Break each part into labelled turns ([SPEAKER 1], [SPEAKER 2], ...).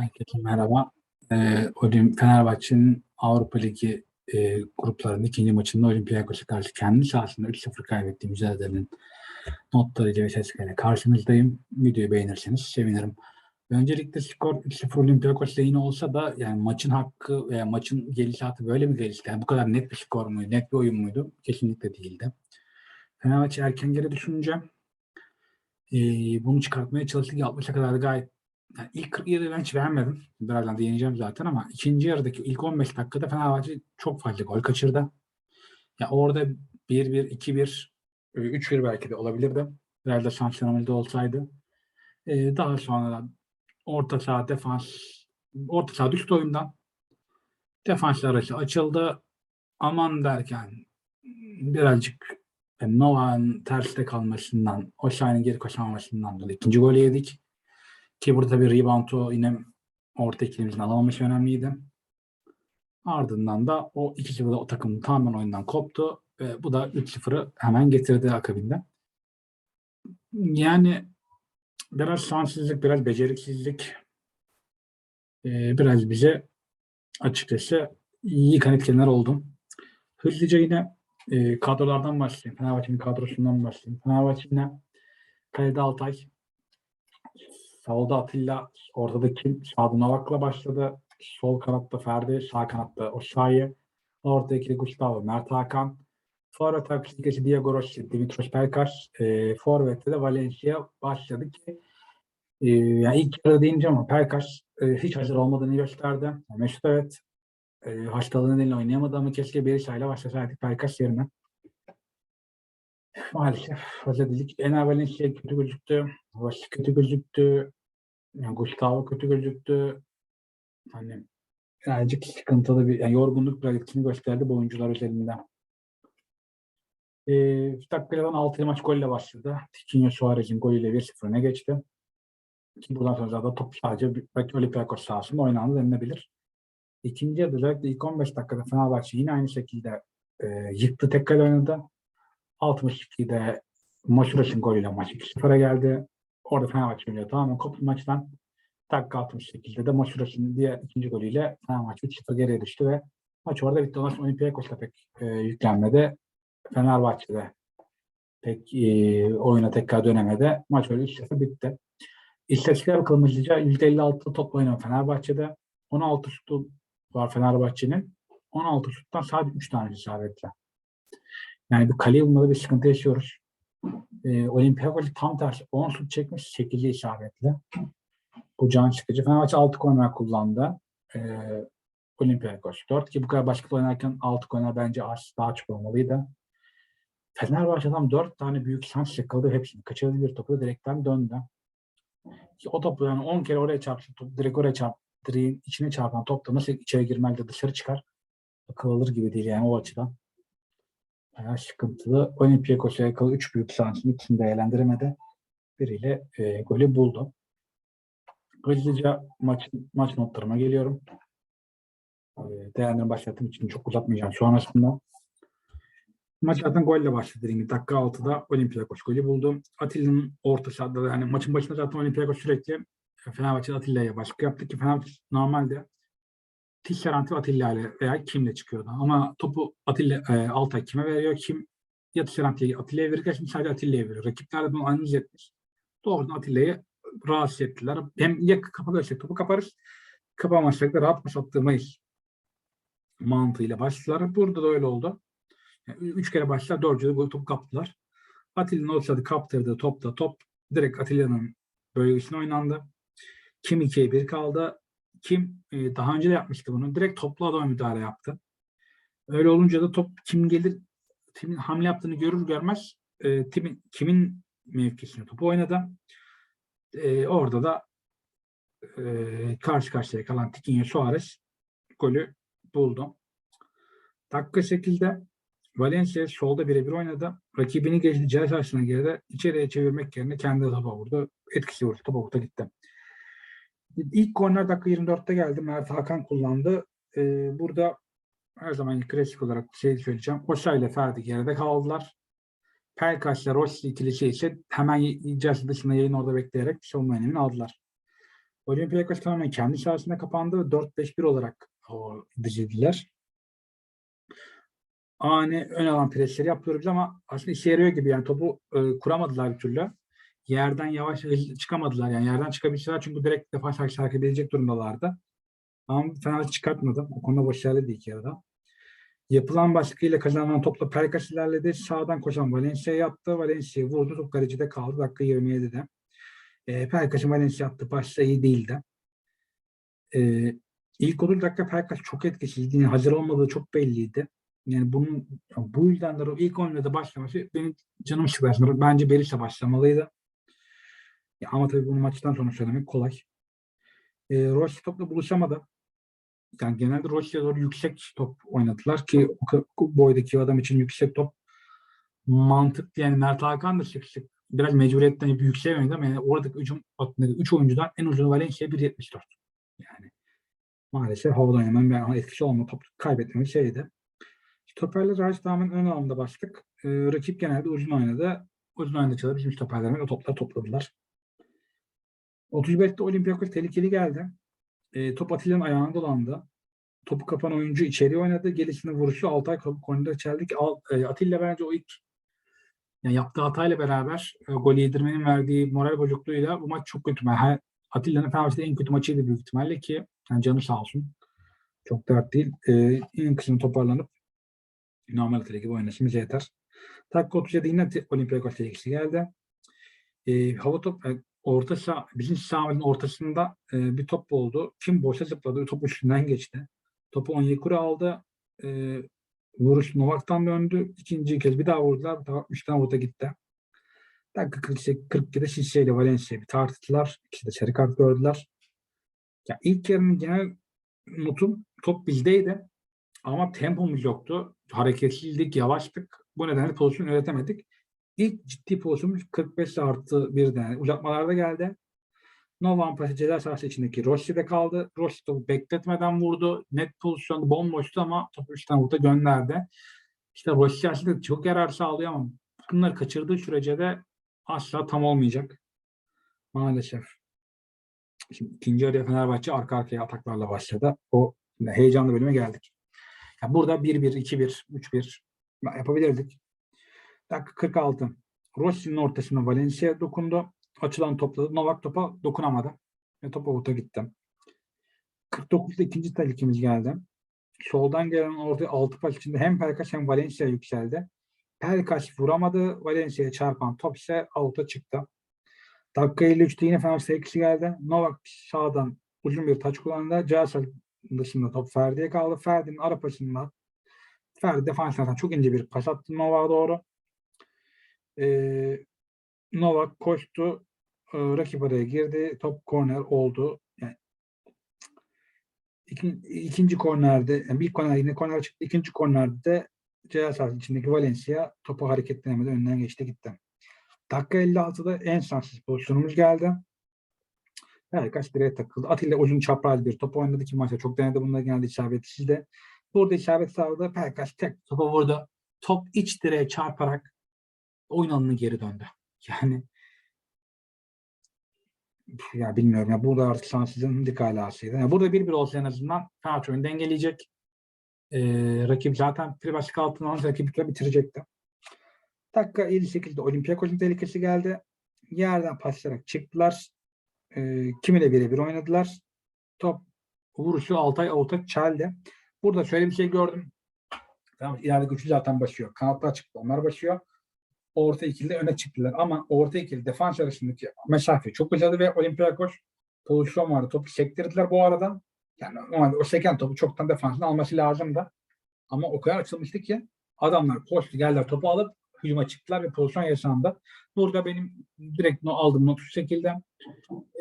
[SPEAKER 1] Herkese merhaba. Ee, Fenerbahçe'nin Avrupa Ligi e, gruplarının ikinci maçında Olympiakos'a karşı kendi sahasında 3-0 kaybettiği mücadelenin notlarıyla ve sesleriyle karşınızdayım. Videoyu beğenirseniz sevinirim. Öncelikle skor 3-0 Olympiakos lehine olsa da yani maçın hakkı veya maçın gelişatı böyle mi gelişti? Yani bu kadar net bir skor muydu, net bir oyun muydu? Kesinlikle değildi. Fenerbahçe erken geri düşünce e, bunu çıkartmaya çalıştık. 60'a kadar da gayet yani ilk 40 yarı ben hiç beğenmedim. Birazdan değineceğim zaten ama ikinci yarıdaki ilk 15 dakikada Fenerbahçe çok fazla gol kaçırdı. Ya orada 1-1, 2-1, 3-1 belki de olabilirdi. Biraz da şanslarımızda olsaydı. Ee, daha sonra orta saha defans orta saha düştü oyundan. Defans arası açıldı. Aman derken birazcık yani Nova'nın terste kalmasından, Oşay'ın geri koşamamasından dolayı ikinci golü yedik. Ki burada bir reboundu yine orta ikilimizin alamaması önemliydi. Ardından da o 2-0'da o takım tamamen oyundan koptu. Ve bu da 3-0'ı hemen getirdi akabinde. Yani biraz şanssızlık, biraz beceriksizlik e, biraz bize açıkçası iyi kanıtlayanlar oldu. Hızlıca yine e, kadrolardan başlayayım. Fenerbahçe'nin kadrosundan başlayayım. Fenerbahçe yine kalede Altay, Sağda Atilla, ortada kim? Sağda Novak'la başladı. Sol kanatta Ferdi, sağ kanatta Osayi. Orta ikili Gustavo, Mert Hakan. Forvet arkasındaki Diego Rossi, Dimitros Pelkas. E, Forvet'te de Valencia başladı ki e, yani ilk yarı deyince ama Pelkas e, hiç hazır olmadığını gösterdi. Yani Mesut evet e, hastalığı nedeniyle oynayamadı ama keşke Berisha ile başlasaydık Pelkas yerine. Maalesef değildik. Ener Valencia kötü gözüktü. Rossi kötü gözüktü. Yani Gustavo kötü gözüktü. Hani birazcık sıkıntılı bir, yani yorgunluk biraz etkisini gösterdi bu oyuncular üzerinde. E, dakikadan 6 maç golle başladı. Tiquinho Suarez'in golüyle 1-0 öne geçti. Ki buradan sonra zaten top sadece belki Olympiakos sahasında oynandı denilebilir. İkinci yarıda özellikle ilk 15 dakikada Fenerbahçe yine aynı şekilde e, yıktı tekrar oynadı. 62'de Maşuras'ın golüyle maç 2-0'a geldi. Orada Fenerbahçe oynuyor tamamen koptu maçtan. Dakika 68'de de Maşuras'ın diğer ikinci golüyle Fenerbahçe 3-0 geriye düştü ve maç orada bitti. Ondan sonra Olympiakos'ta pek e, yüklenmedi. Fenerbahçe'de pek e, oyuna tekrar dönemedi. Maç öyle 3-0 bitti. İstatistiklere bakalım hızlıca. %56 top oynayan Fenerbahçe'de. 16 şutu var Fenerbahçe'nin. 16 şuttan sadece 3 tane isabetle. Yani bir kaleye bulmada bir sıkıntı yaşıyoruz. Ee, Olympiakos tam tersi 10 şut çekmiş 8'i isabetle. Bu can sıkıcı. Fenerbahçe 6 korner kullandı. Ee, Olympiakos 4 ki bu kadar başka oynarken 6 korner bence az daha çok olmalıydı. Fenerbahçe'den 4 tane büyük şans yakaladı. Hepsini kaçırdı bir topu direkten döndü. Ki o topu yani 10 kere oraya çarptı. Top, direkt oraya çarptı. Direğin içine çarpan top da nasıl içeri girmeli dışarı çıkar. Akıl alır gibi değil yani o açıdan. Bayağı sıkıntılı. Olympiakos'a yakalı 3 büyük şansın ikisini değerlendiremedi. Biriyle e, golü buldu. Hızlıca maç, maç notlarıma geliyorum. E, değerlendirme başlattığım için çok uzatmayacağım sonrasında. Maç zaten golle başladı dediğim. Dakika 6'da Olympiakos golü buldu. Atilla'nın orta sahada yani maçın başında zaten Olympiakos sürekli Fenerbahçe Atilla'ya baskı yaptı ki Fenerbahçe normalde Tisserant ve Atilla ile veya kimle çıkıyordu. Ama topu Atilla, e, Altay kime veriyor? Kim ya Tisserant ya Atilla'ya verirken şimdi sadece Atilla'ya veriyor. Rakipler de bunu analiz etmiş. Doğrudan Atilla'yı rahatsız ettiler. Hem ya kapatırsak topu kaparız, kapamazsak da rahat pas attırmayız mantığıyla başladılar. Burada da öyle oldu. Yani üç kere başlar, dördüncü de topu kaptılar. Atilla'nın ortada kaptırdığı topta top direkt Atilla'nın bölgesine oynandı. Kim 2'ye 1 kaldı. Kim e, daha önce de yapmıştı bunu. Direkt toplu adama müdahale yaptı. Öyle olunca da top kim gelir kimin hamle yaptığını görür görmez e, timin, kimin mevkisine topu oynadı. E, orada da e, karşı karşıya kalan Tiquinho Suarez golü buldu. Dakika 8'de Valencia solda birebir oynadı. Rakibini geçti ceza sahasına girdi. İçeriye çevirmek yerine kendi topa vurdu. Etkisi vurdu. Topa vurdu gitti. İlk korner dakika 24'te geldi. Mert Hakan kullandı. Ee, burada her zaman klasik olarak şey söyleyeceğim. Osa ile Ferdi geride kaldılar. Pelkas ile Rossi ikilisi ise hemen cihaz dışında yayın orada bekleyerek savunma önemini aldılar. Olympiakos tamamen kendi sahasında kapandı ve 4-5-1 olarak o dizildiler. Ani ön alan presleri yapıyoruz ama aslında işe yarıyor gibi yani topu e, kuramadılar bir türlü. Yerden yavaş çıkamadılar yani yerden çıkabilseler çünkü direkt defans karşı hareket edecek durumdalardı. Ama Fenerbahçe çıkartmadı. O konuda başarılı değil iki yarıda. Yapılan baskıyla kazanılan topla Pelkas ilerledi. Sağdan koşan Valencia'ya yaptı. Valencia vurdu. Top kalecide kaldı. Dakika 27'de. E, Pelkas'ın Valencia attığı başta iyi değildi. E, ilk 30 dakika Pelkas çok etkisizdi. Yani hazır olmadığı çok belliydi. Yani bunun bu yüzden de o ilk 11'de başlaması benim canım aslında. Bence Berisha başlamalıydı. Ya ama tabii bunu maçtan sonra söylemek kolay. E, Rossi topla buluşamadı. Yani genelde Rossi'ye doğru yüksek top oynadılar ki o boydaki adam için yüksek top mantıklı yani Mert Hakan da sık sık biraz mecburiyetten hep yükseğe oynadı ama yani oradaki hücum hattındaki 3 oyuncudan en uzun Valencia 1.74. Yani maalesef havada oynamanın bir etkisi olma top kaybetmemin şeydi. Stoperler tamamen ön alanda bastık. Ee, rakip genelde uzun oynadı. Uzun oynadıkça bizim stoperlerimiz o topları topladılar. 35'te Olympiakos tehlikeli geldi. Ee, top Atilla'nın ayağına dolandı. Topu kapan oyuncu içeri oynadı. Gelişine vuruşu Altay konuda çeldik. Al, e, Atilla bence o ilk yani yaptığı hatayla beraber e, gol yedirmenin verdiği moral bozukluğuyla bu maç çok kötü. Yani Atilla'nın Fenerbahçe'de en kötü maçıydı büyük ihtimalle ki yani canı sağ olsun. Çok dert değil. Ee, en kısmı toparlanıp normal Atilla gibi oynasın bize yeter. Dakika 37 yine Olympiakos tehlikesi geldi. Ee, hava top e, orta saha, bizim sahamızın ortasında e, bir top oldu. Kim boşa zıpladı, top üstünden geçti. Topu Onyekuru aldı. E, vuruş Novak'tan döndü. İkinci kez bir daha vurdular. Bir daha üçten vuruda gitti. Dakika 48, 42'de Şişe ile Valencia bir tartıştılar. İkisi de sarı kart gördüler. Ya ilk yarının genel notum top bizdeydi. Ama tempomuz yoktu. Hareketsizlik, yavaştık. Bu nedenle pozisyon üretemedik. İlk ciddi pozisyonumuz 45 artı bir yani uzatmalarda geldi. Novan pası ceza sahası içindeki Rossi'de kaldı. Rossi topu bekletmeden vurdu. Net pozisyonda bomboştu ama topu üçten vurdu gönderdi. İşte Rossi aslında çok yarar sağlıyor ama bunları kaçırdığı sürece de asla tam olmayacak. Maalesef. Şimdi ikinci yarıya Fenerbahçe arka arkaya ataklarla başladı. O heyecanlı bölüme geldik. Ya burada 1-1, 2-1, 3-1 yapabilirdik. Dakika 46. Rossi'nin ortasına Valencia dokundu. Açılan topladı. Novak topa dokunamadı. Ve top avuta gitti. 49'da ikinci tehlikemiz geldi. Soldan gelen ortaya altı pas içinde hem Pelkas hem Valencia yükseldi. Pelkas vuramadı. Valencia'ya çarpan top ise avuta çıktı. Dakika 53'te yine Fenerbahçe eksi geldi. Novak sağdan uzun bir taç kullandı. Cihazal dışında top Ferdi'ye kaldı. Ferdi'nin ara pasında Ferdi defanslardan çok ince bir pas attı Novak'a doğru. Ee, Novak koştu. Ee, rakip araya girdi. Top korner oldu. Yani ikin- ikinci kornerde, yani bir korner yine korner çıktı. İkinci kornerde de ceza sahası içindeki Valencia topu hareketlenemeden önünden geçti gitti. Dakika 56'da en şanssız pozisyonumuz geldi. Herkes direğe takıldı. Atilla uzun çapraz bir top oynadı ki maçta çok denedi. Bunlar genelde isabetsiz de. Burada isabet sağladı. Pelkas tek topa vurdu. Top iç direğe çarparak oyun alanına geri döndü. Yani ya bilmiyorum ya burada artık şanssızlığın dik alasıydı. Yani burada bir bir olsa en azından Fenerbahçe oyunu dengeleyecek. Ee, rakip zaten Privasik altına alınca rakip bitirecekti. Dakika 58'de Olympiakos'un tehlikesi geldi. Yerden paslayarak çıktılar. Ee, kimiyle birebir oynadılar. Top vuruşu Altay avuta çeldi. Burada şöyle bir şey gördüm. Tamam, ileride üçlü zaten başlıyor. Kanatlar çıktı. Onlar başlıyor. Orta ikili öne çıktılar. Ama orta ikili defans arasındaki mesafe çok uzadı ve Olympiakos pozisyon vardı. Topu sektirdiler bu arada. Yani normalde o seken topu çoktan defansın alması lazımdı. Ama o kadar açılmıştı ki adamlar koştu geldiler topu alıp hücuma çıktılar ve pozisyon yaşandı. Burada benim direkt no, aldığım not şu şekilde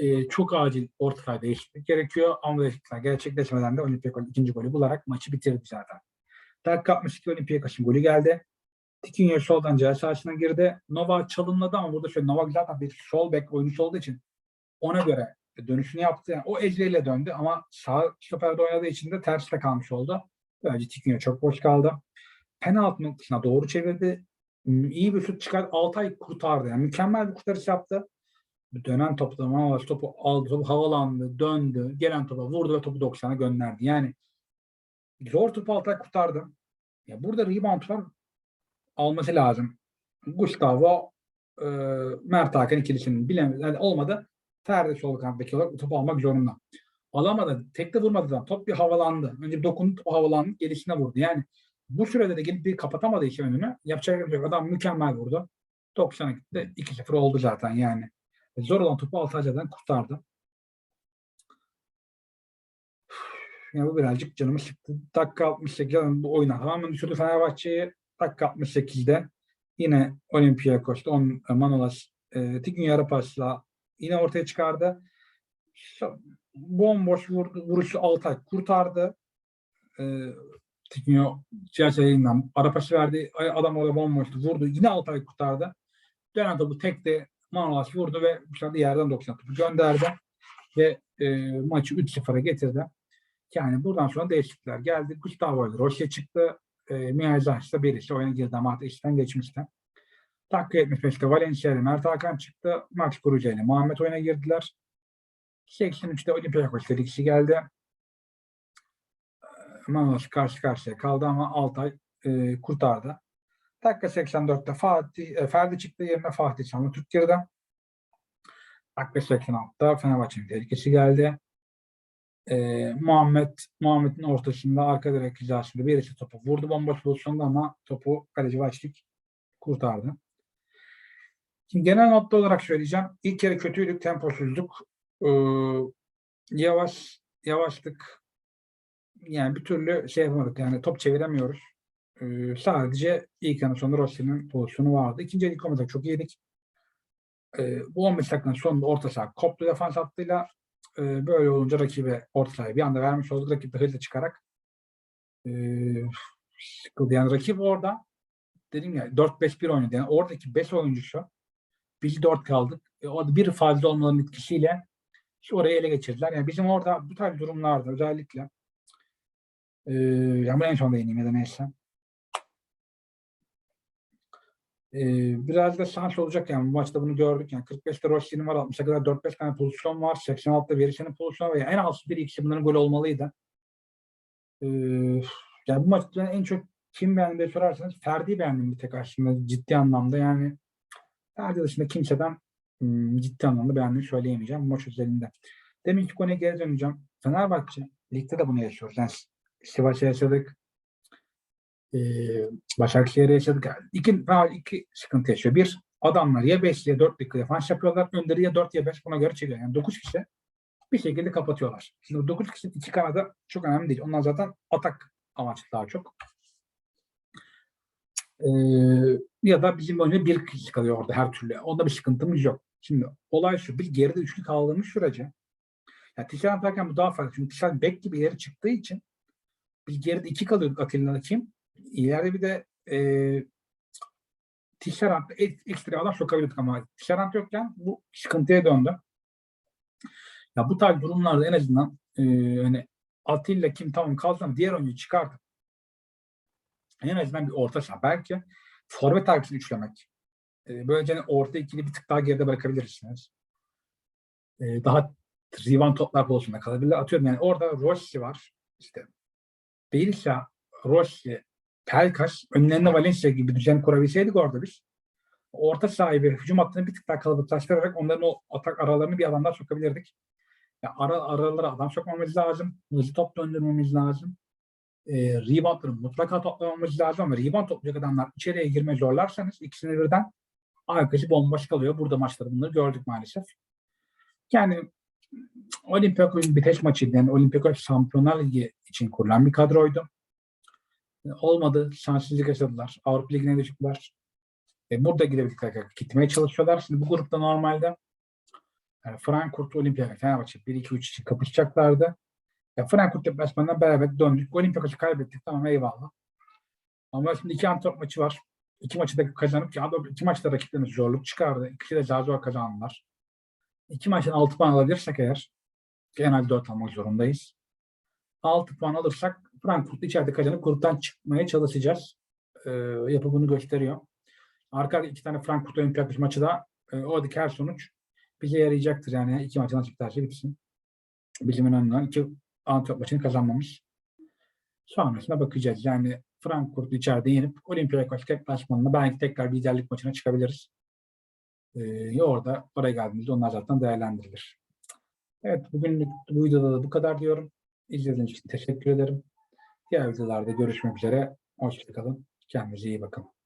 [SPEAKER 1] e, çok acil orta saha değişiklik gerekiyor. Ama değişiklikler gerçekleşmeden de Olympiakos ikinci golü bularak maçı bitirdi zaten. Dakika 62 Olympiakos'un golü geldi. Tikinho soldan ceza sahasına girdi. Novak çalımladı ama burada şöyle Novak zaten bir sol bek oyuncusu olduğu için ona göre dönüşünü yaptı. Yani o ecreyle döndü ama sağ stoperde oynadığı için de terste kalmış oldu. Böylece Tikinho çok boş kaldı. Penaltı noktasına doğru çevirdi. İyi bir şut çıkar. Altay kurtardı. Yani mükemmel bir kurtarış yaptı. Dönen topta Manolas topu aldı, topu havalandı, döndü, gelen topa vurdu ve topu 90'a gönderdi. Yani zor topu Altay kurtardı. Ya burada rebound var. Alması lazım. Gustavo e, Mert Hakan ikilisinin bilemedi. Yani olmadı. Ferdi sol kanattaki olarak topu almak zorunda. Alamadı. Tek de vurmadı. da. Top bir havalandı. Önce dokundu, top havalandı. Gerisine vurdu. Yani bu sürede de gelip bir kapatamadığı için önünü yapacak bir şey. Adam mükemmel vurdu. 90'a gitti. 2-0 oldu zaten yani. Zor olan topu Altayca'dan kurtardı. Yani bu birazcık canımı sıktı. Dakika 68 yani bu oyuna tamamen düşürdü Fenerbahçe'yi. Dakika 68'de yine Olympiakos'ta on, Manolas e, Tigün yarı pasla yine ortaya çıkardı. Bomboş vur, vuruşu Altay kurtardı. E, Tigün Cihaçay'ından ara pası verdi. Adam orada bomboştu. Vurdu. Yine Altay kurtardı. Dönen topu tek de Manolas vurdu ve dışarıda yerden 90 topu gönderdi. Ve e, maçı 3-0'a getirdi. Yani buradan sonra değişiklikler geldi. Gustavo Roche çıktı. E, Miyazah ise birisi oyuna girdi ama artık işten geçmişti. Dakika 75'te Valencia ile Mert Hakan çıktı. Max Kuruca Muhammed oyuna girdiler. 83'te Olympiakos ile kişi geldi. E, Manolas karşı karşıya kaldı ama Altay e, kurtardı. Dakika 84'te Fatih, e, Ferdi çıktı yerine Fatih Çamlı Türk girdi. Dakika 86'da Fenerbahçe'nin tehlikesi geldi. Ee, Muhammed Muhammed'in ortasında arka direk hizasında birisi topu vurdu bomboş pozisyonda ama topu kaleci Vaçlik kurtardı. Şimdi genel notta olarak söyleyeceğim. İlk yarı kötüydük, temposuzluk. Ee, yavaş, yavaşlık. Yani bir türlü şey yapamadık. Yani top çeviremiyoruz. Ee, sadece ilk yarı sonunda Rossi'nin pozisyonu vardı. İkinci yarı ilk çok iyiydik. Ee, bu 15 dakikanın sonunda orta saha koptu defans hattıyla. Ee, böyle olunca rakibe orta sahayı bir anda vermiş olduk. Rakip de hızlı çıkarak ee, sıkıldı. Yani rakip orada dedim ya 4-5-1 oynadı. Yani oradaki 5 oyuncusu biz 4 kaldık. E, orada bir fazla olmaların etkisiyle işte orayı ele geçirdiler. Yani bizim orada bu tarz durumlarda özellikle ee, yani en son değineyim ya da neyse. Ee, biraz da şans olacak yani bu maçta bunu gördük. Yani 45'te Rossi'nin var 60'a kadar 4-5 tane pozisyon var. 86'da Verişe'nin pozisyonu var. Yani en az bir ikisi bunların gol olmalıydı. Ee, yani bu maçta en çok kim beğendi diye sorarsanız Ferdi'yi beğendim bir tek aslında ciddi anlamda. Yani Ferdi dışında kimseden hmm, ciddi anlamda beğendiğimi söyleyemeyeceğim bu maç özelinde. Demin ki konuya geri döneceğim. Fenerbahçe ligde de bunu yaşıyoruz. Yani Sivas'ı yaşadık. Ee, Başakşehir'e yaşadık. Yani iki, iki sıkıntı yaşıyor. Bir, adamlar ya 5 ya 4 dakika defans yapıyorlar. Önleri ya 4 ya 5 buna göre çekiyor. Yani 9 kişi bir şekilde kapatıyorlar. Şimdi bu 9 kişi iki kanada çok önemli değil. Onlar zaten atak amaçlı daha çok. Ee, ya da bizim önce bir kişi kalıyor orada her türlü. Onda bir sıkıntımız yok. Şimdi olay şu. Biz geride üçlü kaldığımız sürece ya Tişan atarken bu daha farklı. Çünkü Tişan bek gibi ileri çıktığı için biz geride iki kalıyorduk Atilla'nın kim? İleride bir de e, Tisserant'ta ekstra adam sokabilirdik ama Tisserant yokken bu sıkıntıya döndü. Ya bu tarz durumlarda en azından e, hani Atilla kim tamam ama diğer oyuncuyu çıkartıp en azından bir orta saha belki forvet arkasını üçlemek. E, böylece hani orta ikili bir tık daha geride bırakabilirsiniz. E, daha rivan toplar pozisyonunda kalabilirler. Atıyorum yani orada Rossi var. İşte Berisha, Rossi, Pelkas, önlerine Valencia gibi düzen kurabilseydik orada biz. Orta sahibi hücum hattını bir tık daha kalabalıklaştırarak onların o atak aralarını bir alandan sokabilirdik. Ya ara, aralara adam sokmamız lazım. Hızlı top döndürmemiz lazım. E, reboundları mutlaka toplamamız lazım ama rebound toplayacak adamlar içeriye girme zorlarsanız ikisini birden arkası bomboş kalıyor. Burada maçları bunları gördük maalesef. Yani Olympiakos'un bir test maçıydı. Yani Olympiakos Şampiyonlar Ligi için kurulan bir kadroydu. Olmadı. Şanssızlık yaşadılar. Avrupa Ligi'ne düştüler. E, burada gidebildik. Gitmeye çalışıyorlar. Şimdi bu grupta normalde yani Frankfurt, Olympiakos, Fenerbahçe 1-2-3 için kapışacaklardı. Ya Frankfurt deplasmanından beraber döndük. Olympiakos'u kaybettik. Tamam eyvallah. Ama şimdi iki antrenman maçı var. İki maçı da kazanıp ki iki maçta rakiplerimiz zorluk çıkardı. İkisi de zar zor kazandılar. İki maçtan 6 puan alabilirsek eğer en az 4 almak zorundayız. 6 puan alırsak Frankfurt içeride kazanıp gruptan çıkmaya çalışacağız. Ee, yapı bunu gösteriyor. Arka iki tane Frankfurt Olympiakos maçı da e, oradaki her sonuç bize yarayacaktır. Yani iki maçın açık her şey bitsin. Bizim önemli olan iki Antwerp maçını kazanmamız. Sonrasına bakacağız. Yani Frankfurt'u içeride yenip Olympiakos deplasmanına belki tekrar bir liderlik maçına çıkabiliriz. Ee, orada oraya geldiğimizde onlar zaten değerlendirilir. Evet bugünlük bu videoda da bu kadar diyorum. İzlediğiniz için teşekkür ederim. Diğer videolarda görüşmek üzere. Hoşçakalın. Kendinize iyi bakın.